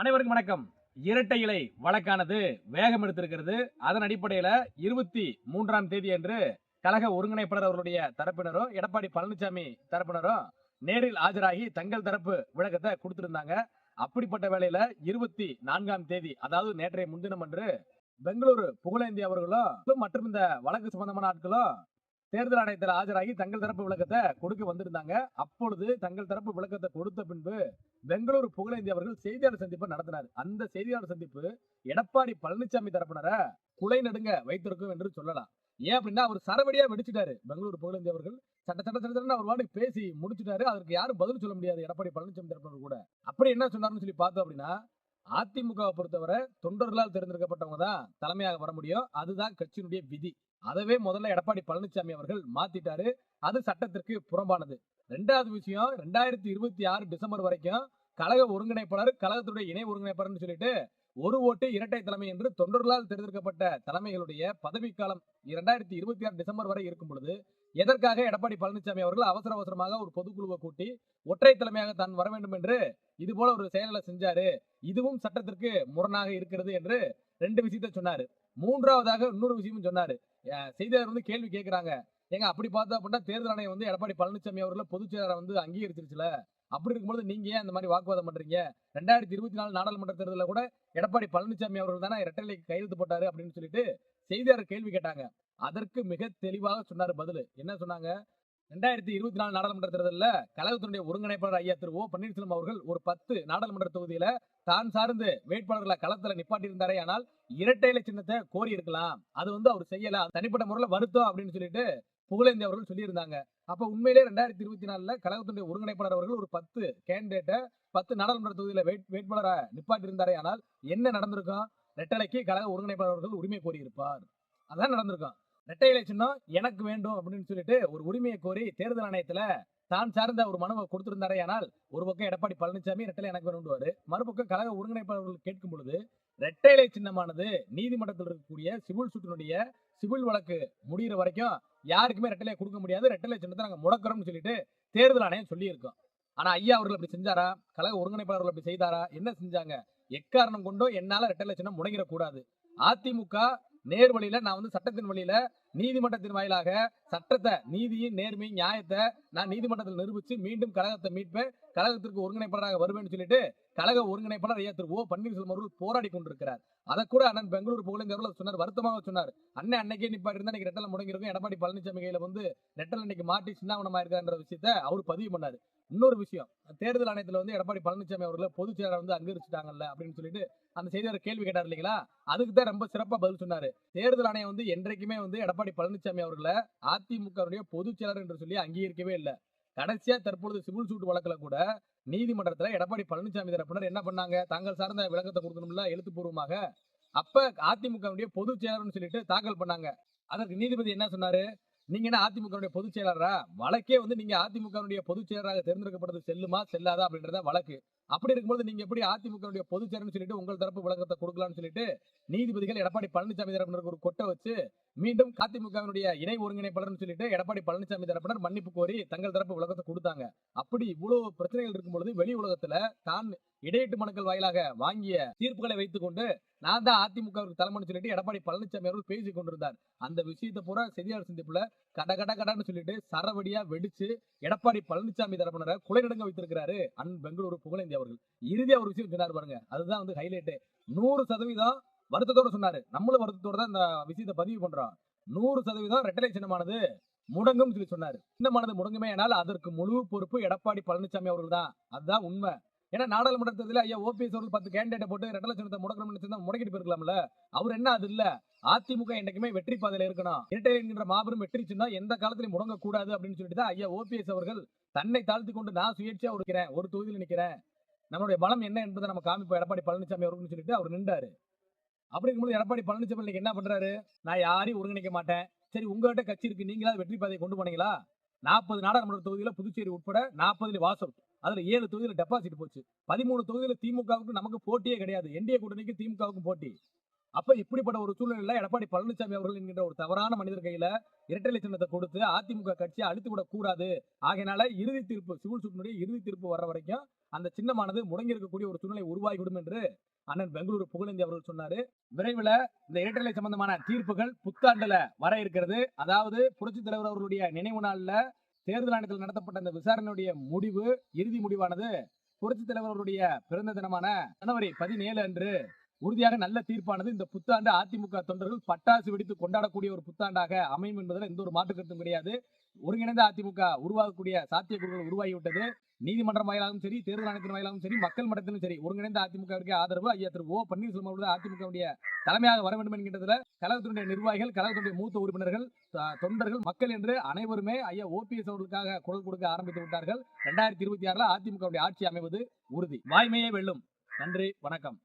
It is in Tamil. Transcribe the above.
அனைவருக்கும் வணக்கம். இரட்டை இலை வழக்கானது வேகம் எடுத்திருக்கிறது. அதன் அடிப்படையில இருபத்தி மூன்றாம் தேதி அன்று கழக ஒருங்கிணைப்பாளர் அவருடைய தரப்பினரும் எடப்பாடி பழனிசாமி தரப்பினரும் நேரில் ஆஜராகி தங்கள் தரப்பு விளக்கத்தை கொடுத்திருந்தாங்க. அப்படிப்பட்ட வேளையில இருபத்தி நான்காம் தேதி அதாவது நேற்றைய முன்தினம் அன்று பெங்களூரு புகழேந்தி அவர்களும் மற்றும் இந்த வழக்கு சம்பந்தமான ஆட்களும் தேர்தல் ஆணையத்தில் ஆஜராகி தங்கள் தரப்பு விளக்கத்தை கொடுக்க வந்திருந்தாங்க. அப்பொழுது தங்கள் தரப்பு விளக்கத்தை கொடுத்த பின்பு பெங்களூரு புகழேந்தி அவர்கள் செய்தியாளர் சந்திப்பு நடத்தினார். அந்த செய்தியாளர் சந்திப்பு எடப்பாடி பழனிசாமி தரப்பினரை குலை நடுங்க வைத்திருக்கும் என்று சொல்லலாம். ஏன் அப்படின்னா அவர் சரவடியா வெடிச்சிட்டாரு. பெங்களூரு புகழேந்தி அவர்கள் சட்ட சட்ட சட்ட அவர் வாட்டுக்கு பேசி முடிச்சுட்டாரு. அதற்கு யாரும் பதில் சொல்ல முடியாது எடப்பாடி பழனிசாமி தரப்பினர் கூட. அப்படி என்ன சொன்னார்னு சொல்லி பார்த்தோம் அப்படின்னா அதிமுகவை பொறுத்தவரை தொண்டர்களால் தேர்ந்தெடுக்கப்பட்டவங்க தான் தலைமையாக வர முடியும். அதுதான் கட்சியினுடைய விதி. அதவே முதல்ல எடப்பாடி பழனிசாமி அவர்கள் மாத்திட்டாரு. அது சட்டத்திற்கு புறம்பானது. ரெண்டாவது விஷயம் ரெண்டாயிரத்தி இருபத்தி ஆறு டிசம்பர் வரைக்கும் கழக ஒருங்கிணைப்பாளர் கழகத்துடைய இணை ஒருங்கிணைப்பாளர்னு சொல்லிட்டு ஒரு ஓட்டு இரட்டை தலைமை என்று தொண்டர்களால் தேர்ந்தெடுக்கப்பட்ட தலைமைகளுடைய பதவிக்காலம் இரண்டாயிரத்தி இருபத்தி ஆறு டிசம்பர் வரை இருக்கும் பொழுது எதற்காக எடப்பாடி பழனிசாமி அவர்கள் அவசர அவசரமாக ஒரு பொதுக்குழுவை கூட்டி ஒற்றை தலைமையாக தான் வர வேண்டும் என்று இது போல ஒரு செயலை செஞ்சாரு. இதுவும் சட்டத்திற்கு முரணாக இருக்கிறது என்று ரெண்டு விஷயத்த சொன்னாரு. மூன்றாவதாக இன்னொரு விஷயமும் சொன்னாரு. செய்தியாளர் வந்து கேள்வி கேட்கிறாங்க ஏங்க அப்படி பார்த்தா அப்படின்னா தேர்தல் ஆணையம் வந்து எடப்பாடி பழனிசாமி அவர்கள் பொதுச் வந்து அங்கீகரிச்சிருச்சுல? அப்படி இருக்கும்போது நீங்க ஏன் அந்த மாதிரி வாக்குவாதம் பண்றீங்க? ரெண்டாயிரத்தி இருபத்தி நாலு நாடாளுமன்ற தேர்தலில் கூட எடப்பாடி பழனிசாமி அவர்கள் தானே இரட்டைலைக்கு கையெழுத்து போட்டாரு அப்படின்னு சொல்லிட்டு செய்தியாளர் கேள்வி கேட்டாங்க. அதற்கு மிக தெளிவாக சொன்னார் பதில். என்ன சொன்னாங்க? ரெண்டாயிரத்தி இருபத்தி நாலு நாடாளுமன்ற தேர்தலில் கழகத்தினுடைய ஒருங்கிணைப்பாளர் ஐயா திரு ஓ பன்னீர்செல்வம் அவர்கள் ஒரு பத்து நாடாளுமன்ற தொகுதியில தான் சார்ந்து வேட்பாளர்களை களத்துல நிப்பாட்டி ஆனால் இரட்டை இலை சின்னத்தை கோரி இருக்கலாம் அது வந்து அவர் செய்யல. தனிப்பட்ட முறையில் வருத்தம் அப்படின்னு சொல்லிட்டு புகழேந்தி அவர்கள் சொல்லியிருந்தாங்க. அப்ப உண்மையிலே ரெண்டாயிரத்தி இருபத்தி நாலுல கழகத்துடைய ஒருங்கிணைப்பாளர் அவர்கள் ஒரு பத்து கேண்டிடேட்டை பத்து நாடாளுமன்ற தொகுதியில வேட்பாளரை நிப்பாட்டி ஆனால் என்ன நடந்திருக்கும்? ரெட்டலைக்கு கழக ஒருங்கிணைப்பாளர் அவர்கள் உரிமை கோரியிருப்பார். அதான் நடந்திருக்கும். ரெட்டை இலை சின்னம் எனக்கு வேண்டும் அப்படின்னு சொல்லிட்டு ஒரு உரிமையை கோரி தேர்தல் ஆணையத்துல தான் சார்ந்த ஒரு மனுவை கொடுத்திருந்தாரே ஆனால் ஒரு பக்கம் எடப்பாடி பழனிசாமி ரெட்டலை எனக்கு வேணும்டுவாரு மறுபக்கம் கழக ஒருங்கிணைப்பாளர்கள் கேட்கும் பொழுது ரெட்டை இலை சின்னமானது நீதிமன்றத்தில் இருக்கக்கூடிய சிவில் சுற்றினுடைய சிவில் வழக்கு முடிகிற வரைக்கும் யாருக்குமே ரெட்டலையை கொடுக்க முடியாது. ரெட்டலை சின்னத்தை நாங்கள் முடக்கிறோம்னு சொல்லிட்டு தேர்தல் ஆணையம் சொல்லியிருக்கோம். ஆனா ஐயா அவர்கள் அப்படி செஞ்சாரா? கழக ஒருங்கிணைப்பாளர்கள் அப்படி செய்தாரா? என்ன செஞ்சாங்க? எக்காரணம் கொண்டோ என்னால ரெட்டலை சின்னம் முடங்கிடக்கூடாது. அதிமுக நேர் வழியில நான் வந்து சட்டத்தின் வழியில நீதிமன்றத்தின் வாயிலாக சட்டத்தை நீதியின் நேர்மை நியாயத்தை நான் நீதிமன்றத்தில் நிரூபிச்சு மீண்டும் கழகத்தை மீட்பேன். கழகத்திற்கு ஒருங்கிணைப்பாளராக வருவேன் சொல்லிட்டு கழக ஒருங்கிணைப்பாளர் ஐயா திரு. ஓ. பன்னீர்செல்வம் அவர்கள் போராடி கொண்டிருக்கிறார். அதை கூட அண்ணன் பெங்களூர் புகழேந்தி சொன்னார் வருத்தமாக சொன்னார். அண்ணன் அன்னைக்கே நிப்பாட்டி இருந்தா இன்னைக்கு ரெட்டலை முடங்கிருக்கும் எடப்பாடி பழனிசாமி கையில வந்து ரெட்டல் இன்னைக்கு மாட்டி சின்னாவனமா இருக்கான்ற விஷயத்த அவர் பதிவு பண்ணாரு. இன்னொரு விஷயம். தேர்தல் ஆணையத்துல வந்து எடப்பாடி பழனிசாமி அவர்களை பொதுச் செயலாளர் வந்து அங்கீகரிச்சுட்டாங்கல்ல அப்படின்னு சொல்லிட்டு அந்த செய்தியாளர் கேள்வி கேட்டார் இல்லைங்களா? அதுக்கு தான் ரொம்ப சிறப்பா பதில் சொன்னாரு. தேர்தல் ஆணையம் வந்து என்றைக்குமே வந்து எடப்பாடி பழனிசாமி அவர்களை அதிமுகவுடைய பொதுச் செயலாளர் என்று சொல்லி அங்கீகரிக்கவே இல்லை. கடைசியா தற்பொழுது சிவில் சூட்டு வழக்குல கூட நீதிமன்றத்துல எடப்பாடி பழனிசாமி தரப்பினர் என்ன பண்ணாங்க? தாங்கள் சார்ந்த விளக்கத்தை கொடுக்கணும்ல எழுத்துப்பூர்வமாக. அப்ப அதிமுகவுடைய பொதுச் செயலாளர்னு சொல்லிட்டு தாக்கல் பண்ணாங்க. அதற்கு நீதிபதி என்ன சொன்னாரு? நீங்க என்ன அதிமுகவுடைய பொதுச் செயலாளரா? வழக்கே வந்து நீங்க அதிமுகவுடைய பொதுச் செயலராக தேர்ந்தெடுக்கப்பட்டது செல்லுமா? செல்லாதா? அப்படின்றத வழக்கு. அப்படி இருக்கும்போது நீங்க எப்படி அதிமுக பொதுச்சேரன்னு சொல்லிட்டு உங்கள் தரப்பு விளக்கத்தை கொடுக்கலாம்னு சொல்லிட்டு நீதிபதிகள் எடப்பாடி பழனிசாமி தரப்பினருக்கு ஒரு கொட்டை வச்சு மீண்டும் அதிமுகவினுடைய இணை ஒருங்கிணைப்பாளர்னு சொல்லிட்டு எடப்பாடி பழனிசாமி தரப்பினர் மன்னிப்பு கோரி தங்கள் தரப்பு விளக்கத்தை கொடுத்தாங்க. அப்படி இவ்வளவு பிரச்சனைகள் இருக்கும் பொழுது வெளி உலகத்துல தான் இடையீட்டு மனுக்கள் வாயிலாக வாங்கிய தீர்ப்புகளை வைத்துக் கொண்டு நான் தான் அதிமுக தலைமைன்னு சொல்லிட்டு எடப்பாடி பழனிசாமி அவர்கள் பேசிக் கொண்டிருந்தார். அந்த விஷயத்தை பூரா செய்தியாளர் சந்திப்புல கட கட கடன்னு சொல்லிட்டு சரவடியா வெடிச்சு எடப்பாடி பழனிசாமி தரப்பினரை குலை நடுங்க வைத்திருக்கிறாரு அன் பெங்களூரு புகழேந்தி அவர்கள். இறுதி அவர் விஷயம் சொன்னார் பாருங்க. அதுதான் வந்து ஹைலைட் நூறு சதவீதம் வருத்தத்தோட சொன்னாரு. நம்மளும் வருத்தத்தோட தான் இந்த விஷயத்தை பதிவு பண்றோம். நூறு சதவீதம் ரெட்டலை சின்னமானது முடங்கும் சொல்லி சொன்னாரு. சின்னமானது முடங்குமே ஆனால் அதற்கு முழு பொறுப்பு எடப்பாடி பழனிசாமி அவர்கள் தான் அதுதான் உண்மை. ஏன்னா நாடாளுமன்ற தேர்தலில் ஐயா ஓபிஎஸ் அவர்கள் பத்து கேண்டிடேட்டை போட்டு ரெட்டலை சின்னத்தை முடக்கணும்னு நினைச்சிருந்தா முடக்கிட்டு போயிருக்கலாம்ல. அவர் என்ன அது இல்ல. அதிமுக என்னைக்குமே வெற்றி பாதையில இருக்கணும். இரட்டை என்கின்ற மாபெரும் வெற்றி சின்னம் எந்த காலத்திலும் முடங்க கூடாது அப்படின்னு சொல்லிட்டு தான் ஐயா ஓபிஎஸ் அவர்கள் தன்னை தாழ்த்தி கொண்டு நான் சுயேட்சையா இருக்கிறேன் ஒரு தொகுதியில் நிக்கிறேன். நம்மளுடைய பலம் என்ன என்பதை நம்ம காமிப்போம் எடப்பாடி பழனிசாமி அவர்கள்னு சொல்லிட்டு அவர் நின்றாரு. அப்படி இருக்கும்போது எடப்பாடி பழனிசாமி இன்னைக்கு என்ன பண்றாரு? நான் யாரையும் ஒருங்கிணைக்க மாட்டேன். சரி உங்ககிட்ட கட்சி இருக்கு நீங்களா வெற்றி பாதையை கொண்டு போனீங்களா? நாற்பது நாடாளுமன்ற தொகுதியில புதுச்சேரி உட்பட நாற்பதுல வாசல் அதுல ஏழு தொகுதியில டெபாசிட் போச்சு. பதிமூணு தொகுதியில திமுகவுக்கு நமக்கு போட்டியே கிடையாது. என்டிஏ கூட்டணிக்கு திமுகவுக்கும் போட்டி. அப்ப இப்படிப்பட்ட ஒரு சூழ்நிலையில எடப்பாடி பழனிசாமி அவர்கள் என்கின்ற ஒரு தவறான மனிதர் கையில இரட்டை சின்னத்தை கொடுத்து அதிமுக கட்சியை அழித்து விடக் கூடாது. ஆகையினால இறுதி தீர்ப்பு சிவில் சூட்டினுடைய இறுதி தீர்ப்பு வர்ற வரைக்கும் அந்த சின்னமானது முடங்கி இருக்கக்கூடிய ஒரு சூழ்நிலை உருவாகிவிடும் என்று அண்ணன் பெங்களூரு புகழேந்தி அவர்கள் சொன்னாரு. விரைவில் இந்த இரட்டை சம்பந்தமான தீர்ப்புகள் புத்தாண்டுல வர இருக்கிறது. அதாவது புரட்சி தலைவர் அவர்களுடைய நினைவு நாள்ல தேர்தல் ஆணையத்தில் நடத்தப்பட்ட இந்த விசாரணையுடைய முடிவு இறுதி முடிவானது புரட்சி தலைவர் அவருடைய பிறந்த தினமான ஜனவரி பதினேழு அன்று உறுதியாக நல்ல தீர்ப்பானது. இந்த புத்தாண்டு அதிமுக தொண்டர்கள் பட்டாசு வெடித்து கொண்டாடக்கூடிய ஒரு புத்தாண்டாக அமையும் என்பதில் எந்த ஒரு மாற்று கருத்தும் கிடையாது. ஒருங்கிணைந்த அதிமுக உருவாகக்கூடிய சாத்தியக்கூறுகள் உருவாகிவிட்டது. நீதிமன்றம் வாயிலாகவும் சரி தேர்தல் ஆணையத்தின் வாயிலாகவும் சரி மக்கள் மட்டத்திலும் சரி ஒருங்கிணைந்த அதிமுகவிற்கு ஆதரவு ஐயா திரு ஓ பன்னீர்செல்வம் அவர்கள் அதிமுகவுடைய தலைமையாக வர வேண்டும் என்கின்றதுல கழகத்தினுடைய நிர்வாகிகள் கழகத்தினுடைய மூத்த உறுப்பினர்கள் தொண்டர்கள் மக்கள் என்று அனைவருமே ஐயா ஓபிஎஸ் அவர்களுக்காக குரல் கொடுக்க ஆரம்பித்து விட்டார்கள். ரெண்டாயிரத்தி இருபத்தி ஆறுல அதிமுகவுடைய ஆட்சி அமைவது உறுதி. வாய்மையே வெல்லும். நன்றி வணக்கம்.